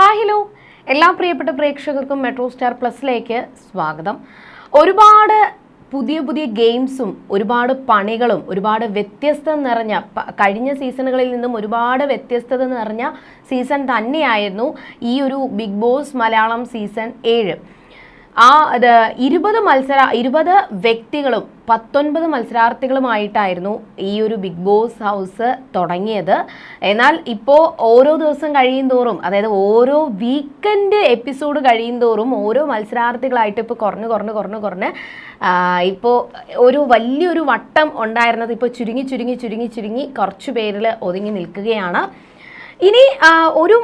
Hi hello. എല്ലാ പ്രിയപ്പെട്ട പ്രേക്ഷകർക്കും മെട്രോ സ്റ്റാർ പ്ലസിലേക്ക് സ്വാഗതം. ഒരുപാട് പുതിയ പുതിയ ഗെയിംസും ഒരുപാട് പണികളും ഒരുപാട് വ്യത്യസ്തം നിറഞ്ഞ കഴിഞ്ഞ സീസണുകളിൽ നിന്നും ഒരുപാട് വ്യത്യസ്തത നിറഞ്ഞ സീസൺ തന്നെയായിരുന്നു ഈ ഒരു ബിഗ് ബോസ് മലയാളം സീസൺ ഏഴ്. ആ അത് ഇരുപത് മത്സര ഇരുപത് വ്യക്തികളും പത്തൊൻപത് മത്സരാർത്ഥികളുമായിട്ടായിരുന്നു ഈ ഒരു ബിഗ് ബോസ് ഹൗസ് തുടങ്ങിയത്. എന്നാൽ ഇപ്പോൾ ഓരോ ദിവസം കഴിയും തോറും അതായത് ഓരോ വീക്കെൻഡ് എപ്പിസോഡ് കഴിയും തോറും ഓരോ മത്സരാർത്ഥികളായിട്ട് ഇപ്പോൾ കുറഞ്ഞ് കുറഞ്ഞ് കുറഞ്ഞ് കുറഞ്ഞ് ഇപ്പോൾ ഒരു വലിയൊരു വട്ടം ഉണ്ടായിരുന്നത് ഇപ്പോൾ ചുരുങ്ങി ചുരുങ്ങി ചുരുങ്ങി ചുരുങ്ങി കുറച്ച് പേരിൽ ഒതുങ്ങി നിൽക്കുകയാണ്. ഇനി ഒരു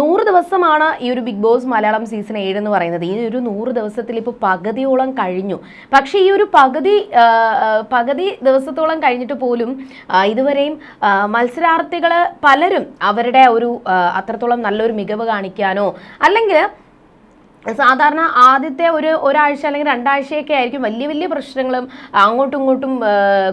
നൂറ് ദിവസമാണ് ഈ ഒരു ബിഗ് ബോസ് മലയാളം സീസൺ ഏഴ് എന്ന് പറയുന്നത്. ഈ ഒരു നൂറ് ദിവസത്തിൽ ഇപ്പോൾ പകുതിയോളം കഴിഞ്ഞു. പക്ഷേ ഈ ഒരു പകുതി പകുതി ദിവസത്തോളം കഴിഞ്ഞിട്ട് പോലും ഇതുവരെയും മത്സരാർത്ഥികൾ പലരും അവരുടെ ഒരു അത്രത്തോളം നല്ലൊരു മികവ് കാണിക്കാനോ അല്ലെങ്കിൽ സാധാരണ ആദ്യത്തെ ഒരു ഒരാഴ്ച അല്ലെങ്കിൽ രണ്ടാഴ്ചയൊക്കെ ആയിരിക്കും വലിയ വലിയ പ്രശ്നങ്ങളും അങ്ങോട്ടും ഇങ്ങോട്ടും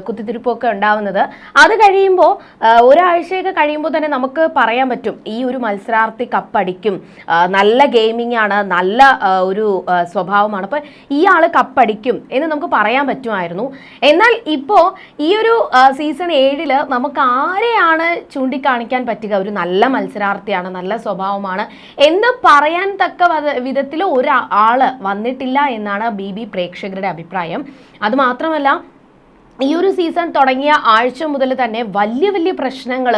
കുത്തിത്തിരിപ്പൊക്കെ ഉണ്ടാവുന്നത്. അത് കഴിയുമ്പോൾ ഒരാഴ്ചയൊക്കെ കഴിയുമ്പോൾ തന്നെ നമുക്ക് പറയാൻ പറ്റും ഈ ഒരു മത്സരാർത്ഥി കപ്പടിക്കും നല്ല ഗെയിമിംഗ് ആണ് നല്ല ഒരു സ്വഭാവമാണ്. അപ്പോൾ ഈ ആൾ കപ്പടിക്കും എന്ന് നമുക്ക് പറയാൻ പറ്റുമായിരുന്നു. എന്നാൽ ഇപ്പോൾ ഈ ഒരു സീസൺ ഏഴിൽ നമുക്ക് ആരെയാണ് ചൂണ്ടിക്കാണിക്കാൻ പറ്റുക? ഒരു നല്ല മത്സരാർത്ഥിയാണ് നല്ല സ്വഭാവമാണ് എന്ന് പറയാൻ തക്ക വത- വിധത്തിൽ ഒരാൾ വന്നിട്ടില്ല എന്നാണ് ബി ബി പ്രേക്ഷകരുടെ അഭിപ്രായം. അതുമാത്രമല്ല ഈ ഒരു സീസൺ തുടങ്ങിയ ആഴ്ച മുതൽ തന്നെ വലിയ വലിയ പ്രശ്നങ്ങൾ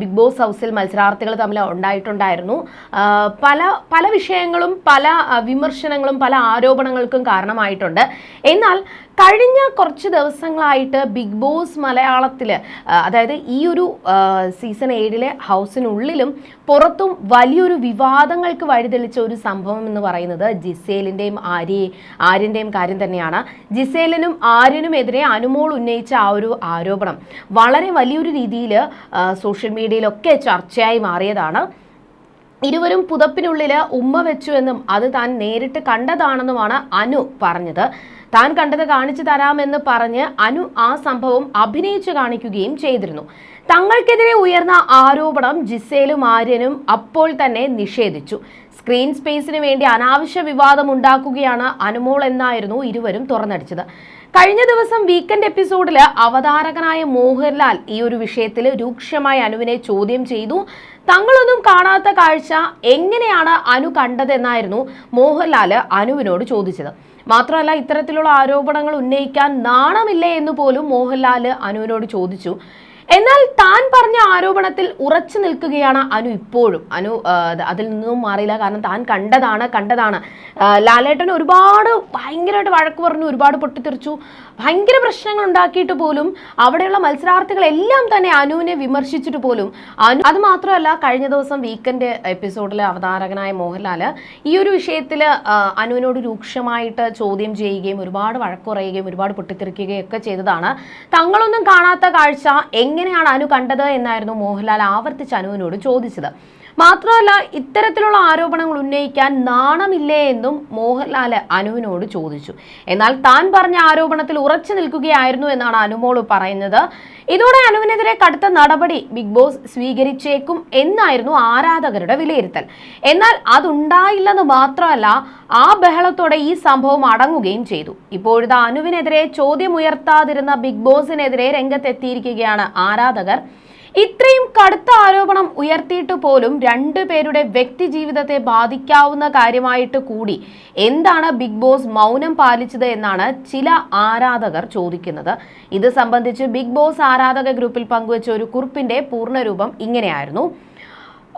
ബിഗ് ബോസ് ഹൗസിൽ മത്സരാർത്ഥികൾ തമ്മിൽ ഉണ്ടായിട്ടുണ്ടായിരുന്നു. പല പല വിഷയങ്ങളും പല വിമർശനങ്ങളും പല ആരോപണങ്ങൾക്കും കാരണമായിട്ടുണ്ട്. എന്നാൽ കഴിഞ്ഞ കുറച്ച് ദിവസങ്ങളായിട്ട് ബിഗ് ബോസ് മലയാളത്തിൽ അതായത് ഈ ഒരു സീസൺ ഏഴിലെ ഹൗസിനുള്ളിലും പുറത്തും വലിയൊരു വിവാദങ്ങൾക്ക് വഴിതെളിച്ച ഒരു സംഭവം എന്ന് പറയുന്നത് ജിസേലിന്റെയും ആര്യ ആര്യന്റെയും കാര്യം തന്നെയാണ്. ജിസേലിനും ആര്യനുമെതിരെ അനുമോൾ ഉന്നയിച്ച ആ ഒരു ആരോപണം വളരെ വലിയൊരു രീതിയിൽ സോഷ്യൽ മീഡിയയിലൊക്കെ ചർച്ചയായി മാറിയതാണ്. ഇരുവരും പുതപ്പിനുള്ളിൽ ഉമ്മ വെച്ചു എന്നും അത് താൻ നേരിട്ട് കണ്ടതാണെന്നുമാണ് അനു പറഞ്ഞത്. താൻ കണ്ടത് കാണിച്ചു തരാമെന്ന് പറഞ്ഞ് അനു ആ സംഭവം അഭിനയിച്ചു കാണിക്കുകയും ചെയ്തിരുന്നു. തങ്ങൾക്കെതിരെ ഉയർന്ന ആരോപണം ജിസേലും ആര്യനും അപ്പോൾ തന്നെ നിഷേധിച്ചു. സ്ക്രീൻ സ്പേസിന് വേണ്ടി അനാവശ്യ വിവാദം ഉണ്ടാക്കുകയാണ് അനുമോൾ എന്നായിരുന്നു ഇരുവരും തുറന്നടിച്ചത്. കഴിഞ്ഞ ദിവസം വീക്കെൻഡ് എപ്പിസോഡിൽ അവതാരകനായ മോഹൻലാൽ ഈ ഒരു വിഷയത്തിൽ രൂക്ഷമായി അനുവിനെ ചോദ്യം ചെയ്തു. തങ്ങളൊന്നും കാണാത്ത കാഴ്ച എങ്ങനെയാണ് അനു കണ്ടതെന്നായിരുന്നു മോഹൻലാൽ അനുവിനോട് ചോദിച്ചത്. മാത്രമല്ല ഇത്തരത്തിലുള്ള ആരോപണങ്ങൾ ഉന്നയിക്കാൻ നാണമില്ലേ എന്ന് പോലും മോഹൻലാൽ അനുവിനോട് ചോദിച്ചു. എന്നാൽ താൻ പറഞ്ഞ ആരോപണത്തിൽ ഉറച്ചു നിൽക്കുകയാണ് അനു ഇപ്പോഴും. അനു അതിൽ നിന്നും മാറിയില്ല. കാരണം താൻ കണ്ടതാണ് കണ്ടതാണ്. ലാലേട്ടൻ ഒരുപാട് ഭയങ്കരമായിട്ട് വഴക്ക് പറഞ്ഞു ഒരുപാട് പൊട്ടിത്തെറിച്ചു. ഭയങ്കര പ്രശ്നങ്ങൾ ഉണ്ടാക്കിയിട്ട് പോലും അവിടെയുള്ള മത്സരാർത്ഥികളെല്ലാം തന്നെ അനുവിനെ വിമർശിച്ചിട്ട് പോലും അനു അത് മാത്രമല്ല കഴിഞ്ഞ ദിവസം വീക്കെൻഡ് എപ്പിസോഡിൽ അവതാരകനായ മോഹൻലാൽ ഈ ഒരു വിഷയത്തിൽ അനുവിനോട് രൂക്ഷമായിട്ട് ചോദ്യം ചെയ്യുകയും ഒരുപാട് വഴക്കുറയുകയും ഒരുപാട് പൊട്ടിത്തെറിക്കുകയും ഒക്കെ ചെയ്തതാണ്. തങ്ങളൊന്നും കാണാത്ത കാഴ്ച എങ്ങനെയാണ് അനു കണ്ടത് എന്നായിരുന്നു മോഹൻലാൽ ആവർത്തിച്ച് അനുവിനോട് ചോദിച്ചത്. മാത്രമല്ല ഇത്തരത്തിലുള്ള ആരോപണങ്ങൾ ഉന്നയിക്കാൻ നാണമില്ലേ എന്നും മോഹൻലാൽ അനുവിനോട് ചോദിച്ചു. എന്നാൽ താൻ പറഞ്ഞ ആരോപണത്തിൽ ഉറച്ചു നിൽക്കുകയായിരുന്നു എന്നാണ് അനുമോൾ പറയുന്നത്. ഇതോടെ അനുവിനെതിരെ കടുത്ത നടപടി ബിഗ് ബോസ് സ്വീകരിച്ചേക്കും എന്നായിരുന്നു ആരാധകരുടെ വിലയിരുത്തൽ. എന്നാൽ അതുണ്ടായില്ലെന്ന് മാത്രമല്ല ആ ബഹളത്തോടെ ഈ സംഭവം അടങ്ങുകയും ചെയ്തു. ഇപ്പോഴത്തെ അനുവിനെതിരെ ചോദ്യമുയർത്താതിരുന്ന ബിഗ് ബോസിനെതിരെ രംഗത്തെത്തിയിരിക്കുകയാണ് ആരാധകർ. ഇത്രയും കടുത്ത ആരോപണം ഉയർത്തിയിട്ട് പോലും രണ്ടുപേരുടെ വ്യക്തി ജീവിതത്തെ ബാധിക്കാവുന്ന കാര്യമായിട്ട് കൂടി. എന്താണ് ബിഗ് ബോസ് മൗനം പാലിച്ചത് എന്നാണ് ചില ആരാധകർ ചോദിക്കുന്നത്. ഇത് സംബന്ധിച്ച് ബിഗ് ബോസ് ആരാധക ഗ്രൂപ്പിൽ പങ്കുവച്ച ഒരു കുറിപ്പിന്റെ പൂർണരൂപം ഇങ്ങനെയായിരുന്നു.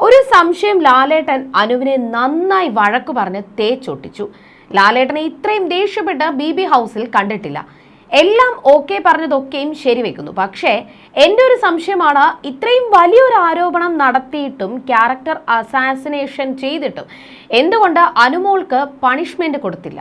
ഒരു സംശയം ലാലേട്ടൻ അനുവിനെ നന്നായി വഴക്കു പറഞ്ഞ് തേച്ചൊട്ടിച്ചു. ലാലേട്ടനെ ഇത്രയും ദേഷ്യപ്പെട്ട് ബി ബി ഹൗസിൽ കണ്ടിട്ടില്ല. എല്ലാം ഓക്കെ പറഞ്ഞതൊക്കെയും ശരിവെക്കുന്നു. പക്ഷേ എന്റെ ഒരു സംശയമാണ് ഇത്രയും വലിയൊരു ആരോപണം നടത്തിയിട്ടും ക്യാരക്ടർ അസാസിനേഷൻ ചെയ്തിട്ടും എന്തുകൊണ്ട് അനുമോൾക്ക് പണിഷ്മെന്റ് കൊടുത്തില്ല?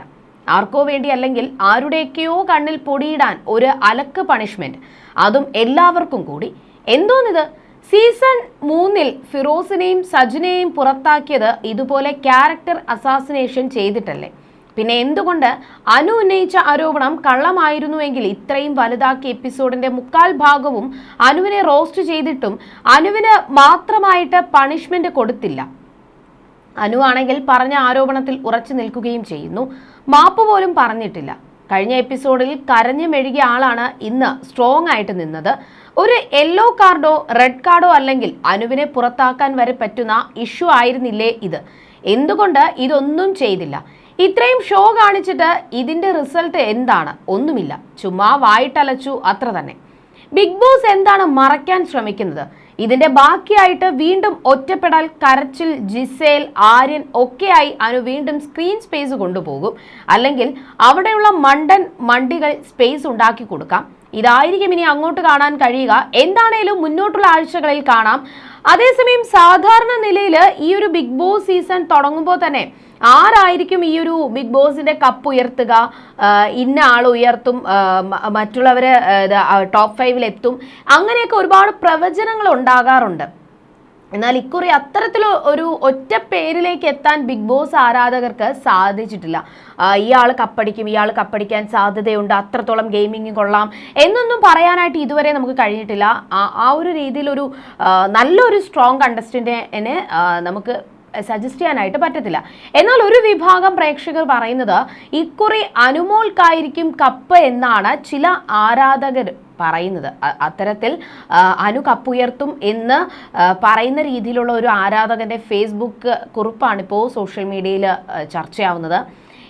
ആർക്കോ വേണ്ടി അല്ലെങ്കിൽ ആരുടെയൊക്കെയോ കണ്ണിൽ പൊടിയിടാൻ ഒരു അലക്ക് പണിഷ്മെന്റ് അതും എല്ലാവർക്കും കൂടി. എന്തോന്നിത്? സീസൺ മൂന്നിൽ ഫിറോസിനെയും സജിനെയും പുറത്താക്കിയത് ഇതുപോലെ ക്യാരക്ടർ അസാസിനേഷൻ ചെയ്തിട്ടല്ലേ? പിന്നെ എന്തുകൊണ്ട് അനു ഉന്നയിച്ച ആരോപണം കള്ളമായിരുന്നുവെങ്കിൽ ഇത്രയും വലുതാക്കിയ എപ്പിസോഡിന്റെ മുക്കാൽ ഭാഗവും അനുവിനെ റോസ്റ്റ് ചെയ്തിട്ടും അനുവിന് മാത്രമായിട്ട് പണിഷ്മെന്റ് കൊടുത്തില്ല. അനു ആണെങ്കിൽ പറഞ്ഞ ആരോപണത്തിൽ ഉറച്ചു നിൽക്കുകയും ചെയ്യുന്നു. മാപ്പ് പോലും പറഞ്ഞിട്ടില്ല. കഴിഞ്ഞ എപ്പിസോഡിൽ കരഞ്ഞു മെഴുകിയ ആളാണ് ഇന്ന് സ്ട്രോങ് ആയിട്ട് നിന്നത്. ഒരു യെല്ലോ കാർഡോ റെഡ് കാർഡോ അല്ലെങ്കിൽ അനുവിനെ പുറത്താക്കാൻ വരെ പറ്റുന്ന ഇഷ്യൂ ആയിരുന്നില്ലേ ഇത്? എന്തുകൊണ്ട് ഇതൊന്നും ചെയ്തില്ല? ഇത്രയും ഷോ കാണിച്ചിട്ട് ഇതിന്റെ റിസൾട്ട് എന്താണ്? ഒന്നുമില്ല. ചുമ്മാ വായിട്ടലച്ചു അത്ര തന്നെ. ബിഗ് ബോസ് എന്താണ് മറയ്ക്കാൻ ശ്രമിക്കുന്നത്? ഇതിന്റെ ബാക്കിയായിട്ട് വീണ്ടും ഒറ്റപ്പെടൽ കരച്ചിൽ ജിസേൽ ആര്യൻ ഒക്കെയായി അനു വീണ്ടും സ്ക്രീൻ സ്പേസ് കൊണ്ടുപോകും. അല്ലെങ്കിൽ അവിടെയുള്ള മണ്ടൻ മണ്ടികൾ സ്പേസ് ഉണ്ടാക്കി കൊടുക്കാം. ഇതായിരിക്കും ഇനി അങ്ങോട്ട് കാണാൻ കഴിയുക. എന്താണേലും മുന്നോട്ടുള്ള ആഴ്ചകളിൽ കാണാം. അതേസമയം സാധാരണ നിലയിൽ ഈ ഒരു ബിഗ് ബോസ് സീസൺ തുടങ്ങുമ്പോൾ തന്നെ ആരായിരിക്കും ഈ ഒരു ബിഗ് ബോസിന്റെ കപ്പ് ഉയർത്തുക? ഇന്ന ആൾ ഉയർത്തും മറ്റുള്ളവരെ ടോപ്പ് ഫൈവിൽ എത്തും. അങ്ങനെയൊക്കെ ഒരുപാട് പ്രവചനങ്ങൾ ഉണ്ടാകാറുണ്ട്. എന്നാൽ ഇക്കുറി അത്തരത്തിൽ ഒരു ഒറ്റ പേരിലേക്ക് എത്താൻ ബിഗ് ബോസ് ആരാധകർക്ക് സാധിച്ചിട്ടില്ല. ഇയാൾ കപ്പടിക്കും ഇയാൾ കപ്പടിക്കാൻ സാധ്യതയുണ്ട് അത്രത്തോളം ഗെയിമിംഗ് കൊള്ളാം എന്നൊന്നും പറയാനായിട്ട് ഇതുവരെ നമുക്ക് കഴിഞ്ഞിട്ടില്ല. ആ ഒരു രീതിയിലൊരു നല്ലൊരു സ്ട്രോങ് കണ്ടസ്റ്റന്റിനെ നമുക്ക് സജസ്റ്റ് ചെയ്യാനായിട്ട് പറ്റത്തില്ല. എന്നാൽ ഒരു വിഭാഗം പ്രേക്ഷകർ പറയുന്നത് ഇക്കുറി അനുമോൾക്കായിരിക്കും കപ്പ് എന്നാണ് ചില ആരാധകർ പറയുന്നത്. അത്തരത്തിൽ അനു കപ്പുയർത്തും എന്ന് പറയുന്ന രീതിയിലുള്ള ഒരു ആരാധകന്റെ ഫേസ്ബുക്ക് കുറിപ്പാണ് ഇപ്പോൾ സോഷ്യൽ മീഡിയയിൽ ചർച്ചയാവുന്നത്.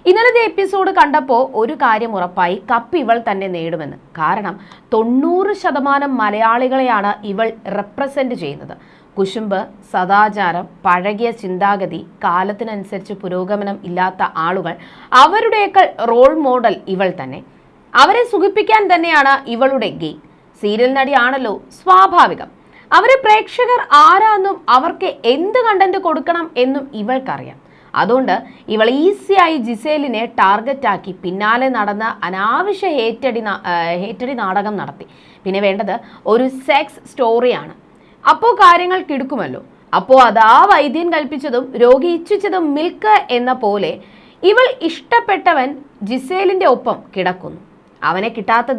ഇന്നലത്തെ എപ്പിസോഡ് കണ്ടപ്പോൾ ഒരു കാര്യം ഉറപ്പായി. കപ്പ് ഇവൾ തന്നെ നേടുമെന്ന്. കാരണം തൊണ്ണൂറ് ശതമാനം മലയാളികളെയാണ് ഇവൾ റെപ്രസെന്റ് ചെയ്യുന്നത്. കുശുമ്പ് സദാചാരം പഴകിയ ചിന്താഗതി കാലത്തിനനുസരിച്ച് പുരോഗമനം ഇല്ലാത്ത ആളുകൾ അവരുടെയൊക്കെ റോൾ മോഡൽ ഇവൾ തന്നെ. അവരെ സുഖിപ്പിക്കാൻ തന്നെയാണ് ഇവളുടെ ഗെയിം. സീരിയൽ നടിയാണല്ലോ സ്വാഭാവികം. അവരെ പ്രേക്ഷകർ ആരാന്നും അവർക്ക് എന്ത് കണ്ടന്റ് കൊടുക്കണം എന്നും ഇവൾക്കറിയാം. അതുകൊണ്ട് ഇവൾ ഈസിയായി ജിസേലിനെ ടാർഗറ്റാക്കി പിന്നാലെ നടന്ന അനാവശ്യ ഹേറ്റടി ഹേറ്റടി നാടകം നടത്തി. പിന്നെ വേണ്ടത് ഒരു സെക്സ് സ്റ്റോറിയാണ് അപ്പോൾ കാര്യങ്ങൾ കിടക്കുമല്ലോ. അപ്പോൾ അത് ആ വൈദ്യൻ കൽപ്പിച്ചതും രോഗി ഇച്ഛിച്ചതും മിൽക്ക് എന്ന പോലെ ഇവൾ ഇഷ്ടപ്പെട്ടവൻ ജിസേലിന്റെ ഒപ്പം കിടക്കുന്നു. അവനെ കിട്ടാത്ത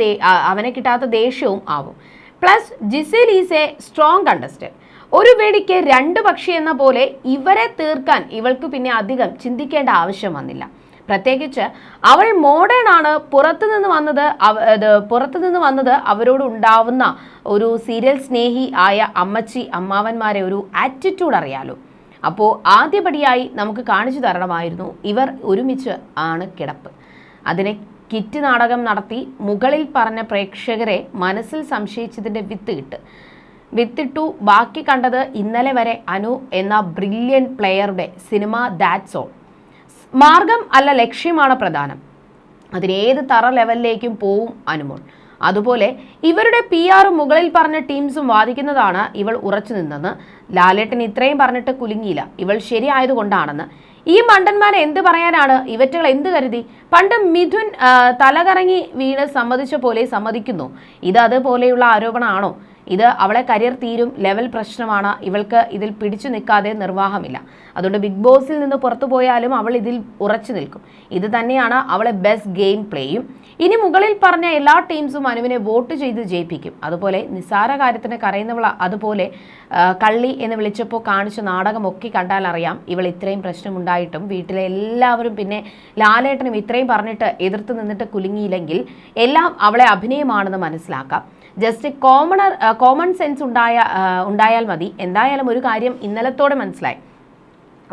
അവനെ കിട്ടാത്ത ദേഷ്യവും ആവും. Plus Gisele is a strong contestant ഒരു വെടിക്ക് രണ്ട് പക്ഷി എന്ന പോലെ ഇവരെ തീർക്കാൻ ഇവൾക്ക് പിന്നെ അധികം ചിന്തിക്കേണ്ട ആവശ്യം വന്നില്ല. പ്രത്യേകിച്ച് അവൾ മോഡേൺ ആണ്. പുറത്തു പുറത്തുനിന്ന് വന്നത് പുറത്തുനിന്ന് വന്നത് അവരോട് ഉണ്ടാവുന്ന ഒരു സീരിയൽ സ്നേഹി ആയ അമ്മച്ചി അമ്മാവന്മാരെ ഒരു ആറ്റിറ്റ്യൂഡ് അറിയാലോ. അപ്പോൾ ആദ്യപടിയായി നമുക്ക് കാണിച്ചു തരണമായിരുന്നു ഇവർ ഒരുമിച്ച് ആണ് കിടപ്പ്. അതിനെ കിറ്റ് നാടകം നടത്തി മുകളിൽ പറഞ്ഞ പ്രേക്ഷകരെ മനസ്സിൽ സംശയിച്ചതിന്റെ വിത്ത് കിട്ട്. വിത്തിട്ടു ബാക്കി കണ്ടത് ഇന്നലെ വരെ അനു എന്ന ബ്രില്യൻ പ്ലെയറുടെ സിനിമ ദാറ്റ്സ് ഓൾ മാർഗം അല്ല ലക്ഷ്യമാണ് പ്രധാനം. അതിനേത് തറ ലെവലിലേക്കും പോവും അനുമോൾ. അതുപോലെ ഇവരുടെ പി ആർ മുകളിൽ പറഞ്ഞ ടീംസും വാദിക്കുന്നതാണ് ഇവൾ ഉറച്ചു നിന്നെന്ന്. ലാലേട്ടൻ ഇത്രയും പറഞ്ഞിട്ട് കുലുങ്ങിയില്ല. ഇവൾ ശരിയായതുകൊണ്ടാണെന്ന് ഈ മണ്ടന്മാരെ എന്ത് പറയാനാണ്? ഇവറ്റകൾ എന്ത് കരുതി? പണ്ട് മിഥുൻ തലകറങ്ങി വീണ് സമ്മതിച്ച പോലെ സമ്മതിക്കുന്നു. ഇത് അതുപോലെയുള്ള ആരോപണമാണോ? ഇത് അവളെ കരിയർ തീരും ലെവൽ പ്രശ്നമാണ്. ഇവൾക്ക് ഇതിൽ പിടിച്ചു നിൽക്കാതെ നിർവാഹമില്ല. അതുകൊണ്ട് ബിഗ് ബോസിൽ നിന്ന് പുറത്തു പോയാലും അവൾ ഇതിൽ ഉറച്ചു നിൽക്കും. ഇത് തന്നെയാണ് അവളെ ബെസ്റ്റ് ഗെയിം പ്ലേയും ഇനി മുകളിൽ പറഞ്ഞ എല്ലാ ടീംസും അനുവിനെ വോട്ട് ചെയ്ത് ജയിപ്പിക്കും. അതുപോലെ നിസ്സാര കാര്യത്തിന് കരയുന്നവൾ അതുപോലെ കള്ളി എന്ന് വിളിച്ചപ്പോൾ കാണിച്ച നാടകമൊക്കെ കണ്ടാൽ അറിയാം. ഇവൾ ഇത്രയും പ്രശ്നമുണ്ടായിട്ടും വീട്ടിലെ എല്ലാവരും പിന്നെ ലാലേട്ടനും ഇത്രയും പറഞ്ഞിട്ട് എതിർത്ത് നിന്നിട്ട് കുലുങ്ങിയില്ലെങ്കിൽ എല്ലാം അവളെ അഭിനയമാണെന്ന് മനസ്സിലാക്കാം. ജസ്റ്റ് കോമണർ കോമൺ സെൻസ് ഉണ്ടായ ഉണ്ടായാൽ മതി. എന്തായാലും ഒരു കാര്യം ഇന്നലത്തോടെ മനസ്സിലായി.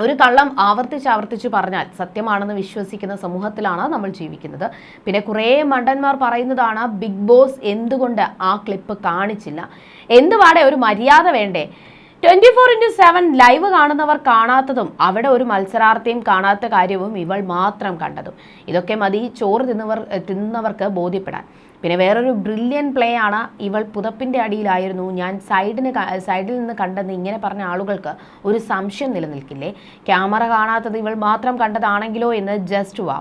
ഒരു കള്ളം ആവർത്തിച്ച് ആവർത്തിച്ച് പറഞ്ഞാൽ സത്യമാണെന്ന് വിശ്വസിക്കുന്ന സമൂഹത്തിലാണ് നമ്മൾ ജീവിക്കുന്നത്. പിന്നെ കുറേ മണ്ടന്മാർ പറയുന്നതാണ് ബിഗ് ബോസ് എന്തുകൊണ്ട് ആ ക്ലിപ്പ് കാണിച്ചില്ല? എന്തുവാടെ ഒരു മര്യാദ വേണ്ടേ? Twenty four into seven live കാണുന്നവർ കാണാത്തതും അവിടെ ഒരു മത്സരാർത്ഥിയും കാണാത്ത കാര്യവും ഇവൾ മാത്രം കണ്ടതും. ഇതൊക്കെ മതി ചോറ് തിന്നവർ തിന്നവർക്ക് ബോധ്യപ്പെടാൻ. പിന്നെ വേറൊരു ബ്രില്യൻ പ്ലേ ആണ് ഇവൾ പുതപ്പിന്റെ അടിയിലായിരുന്നു. ഞാൻ സൈഡിന് സൈഡിൽ നിന്ന് കണ്ടെന്ന് ഇങ്ങനെ പറഞ്ഞ ആളുകൾക്ക് ഒരു സംശയം നിലനിൽക്കില്ലേ? ക്യാമറ കാണാത്തത് ഇവൾ മാത്രം കണ്ടതാണെങ്കിലോ എന്ന് ജസ്റ്റ് വാ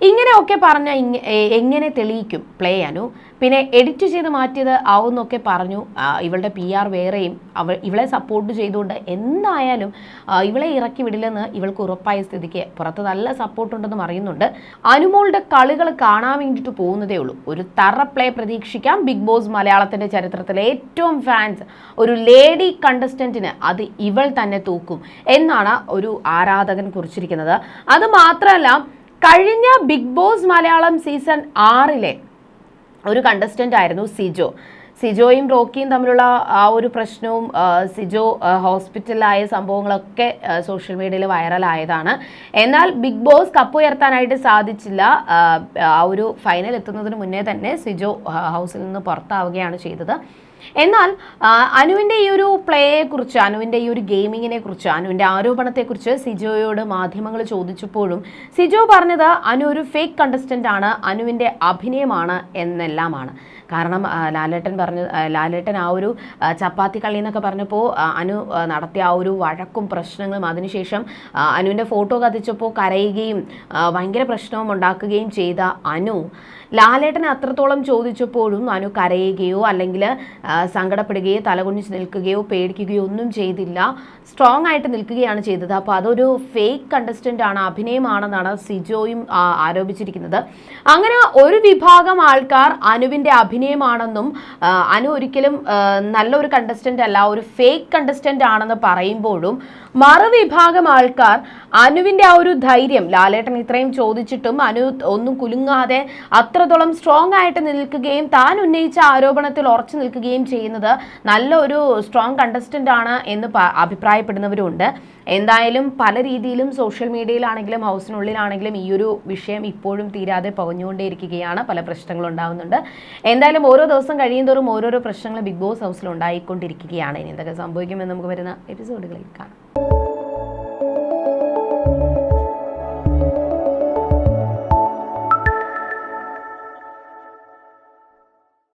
ഇങ്ങനെയൊക്കെ പറഞ്ഞ എങ്ങനെ തെളിയിക്കും? പ്ലേ അനു പിന്നെ എഡിറ്റ് ചെയ്ത് മാറ്റിയത് ആവുന്നൊക്കെ പറഞ്ഞു. ഇവളുടെ പി ആർ വേറെയും അവൾ ഇവളെ സപ്പോർട്ട് ചെയ്തുകൊണ്ട് എന്തായാലും ഇവളെ ഇറക്കി വിടില്ലെന്ന് ഇവൾക്ക് ഉറപ്പായ സ്ഥിതിക്ക് പുറത്ത് നല്ല സപ്പോർട്ടുണ്ടെന്നും അറിയുന്നുണ്ട്. അനുമോളുടെ കളികൾ കാണാൻ വേണ്ടിയിട്ട് പോകുന്നതേ ഉള്ളൂ. ഒരു തറ പ്ലേ പ്രതീക്ഷിക്കാം. ബിഗ് ബോസ് മലയാളത്തിന്റെ ചരിത്രത്തിലെ ഏറ്റവും ഫാൻസ് ഒരു ലേഡി കണ്ടസ്റ്റന്റിന് അത് ഇവൾ തന്നെ തൂക്കും എന്നാണ് ഒരു ആരാധകൻ കുറിച്ചിരിക്കുന്നത്. അത് മാത്രമല്ല കഴിഞ്ഞ ബിഗ് ബോസ് മലയാളം സീസൺ ആറിലെ ഒരു കണ്ടസ്റ്റന്റ് ആയിരുന്നു സിജോ. സിജോയും റോക്കിയും തമ്മിലുള്ള ആ ഒരു പ്രശ്നവും സിജോ ഹോസ്പിറ്റലായ സംഭവങ്ങളൊക്കെ സോഷ്യൽ മീഡിയയിൽ വൈറലായതാണ്. എന്നാൽ ബിഗ് ബോസ് കപ്പ് ഉയർത്താനായിട്ട് സാധിച്ചില്ല. ആ ഒരു ഫൈനൽ എത്തുന്നതിന് മുന്നേ തന്നെ സിജോ ഹൗസിൽ നിന്ന് പുറത്താവുകയാണ് ചെയ്തത്. എന്നാൽ അനുവിന്റെ ഈ ഒരു പ്ലേയെ കുറിച്ച് അനുവിന്റെ ഈ ഒരു ഗെയിമിങ്ങിനെ കുറിച്ച് അനുവിന്റെ ആരോപണത്തെക്കുറിച്ച് സിജോയോട് മാധ്യമങ്ങൾ ചോദിച്ചപ്പോഴും സിജോ പറഞ്ഞത് അനു ഒരു ഫേക്ക് കണ്ടസ്റ്റന്റ് ആണ് അനുവിന്റെ അഭിനയമാണ് എന്നെല്ലാമാണ്. കാരണം ലാലേട്ടൻ പറഞ്ഞു ലാലേട്ടൻ ആ ഒരു ചപ്പാത്തി കളി എന്നൊക്കെ പറഞ്ഞപ്പോൾ അനു നടത്തിയ ആ ഒരു വഴക്കും പ്രശ്നങ്ങളും അതിനുശേഷം അനുവിന്റെ ഫോട്ടോ കത്തിച്ചപ്പോൾ കരയുകയും ഭയങ്കര പ്രശ്നവും ഉണ്ടാക്കുകയും ചെയ്ത അനു ലാലേട്ടനെ അത്രത്തോളം ചോദിച്ചപ്പോഴും അനു കരയുകയോ അല്ലെങ്കിൽ സങ്കടപ്പെടുകയോ തലകുനിച്ച് നിൽക്കുകയോ പേടിക്കുകയോ ഒന്നും ചെയ്തില്ല. സ്ട്രോങ് ആയിട്ട് നിൽക്കുകയാണ് ചെയ്തത്. അപ്പോൾ അതൊരു ഫേക്ക് കണ്ടസ്റ്റന്റ് ആണ് അഭിനയമാണെന്നാണ് സിജോയും ആരോപിച്ചിരിക്കുന്നത്. അങ്ങനെ ഒരു വിഭാഗം ആൾക്കാർ അനുവിന്റെ അഭിനയമാണെന്നും അനു ഒരിക്കലും നല്ലൊരു കണ്ടസ്റ്റന്റ് അല്ല ഒരു ഫേക്ക് കണ്ടസ്റ്റന്റ് ആണെന്ന് പറയുമ്പോഴും മറുവിഭാഗം ആൾക്കാർ അനുവിന്റെ ആ ഒരു ധൈര്യം ലാലേട്ടൻ ഇത്രയും ചോദിച്ചിട്ടും അനു ഒന്നും കുലുങ്ങാതെ അത്രത്തോളം സ്ട്രോങ് ആയിട്ട് നിൽക്കുകയും താൻ ഉന്നയിച്ച ആരോപണത്തിൽ ഉറച്ചു നിൽക്കുകയും ചെയ്യുന്നത് നല്ല ഒരു സ്ട്രോങ് കണ്ടസ്റ്റന്റ് ആണ് എന്ന് അഭിപ്രായപ്പെടുന്നവരുണ്ട്. എന്തായാലും പല രീതിയിലും സോഷ്യൽ മീഡിയയിലാണെങ്കിലും ഹൗസിനുള്ളിലാണെങ്കിലും ഈ ഒരു വിഷയം ഇപ്പോഴും തീരാതെ പകഞ്ഞുകൊണ്ടേയിരിക്കുകയാണ്. പല പ്രശ്നങ്ങൾ ഉണ്ടാകുന്നുണ്ട് എന്തായാലും ഓരോ ദിവസം കഴിയുന്തോറും ഓരോരോ പ്രശ്നങ്ങൾ ബിഗ് ബോസ് ഹൗസിൽ ഉണ്ടായിക്കൊണ്ടിരിക്കുകയാണ്. ഇനി എന്തൊക്കെ സംഭവിക്കുമെന്ന് നമുക്ക് വരുന്ന എപ്പിസോഡുകളിൽ കാണാം.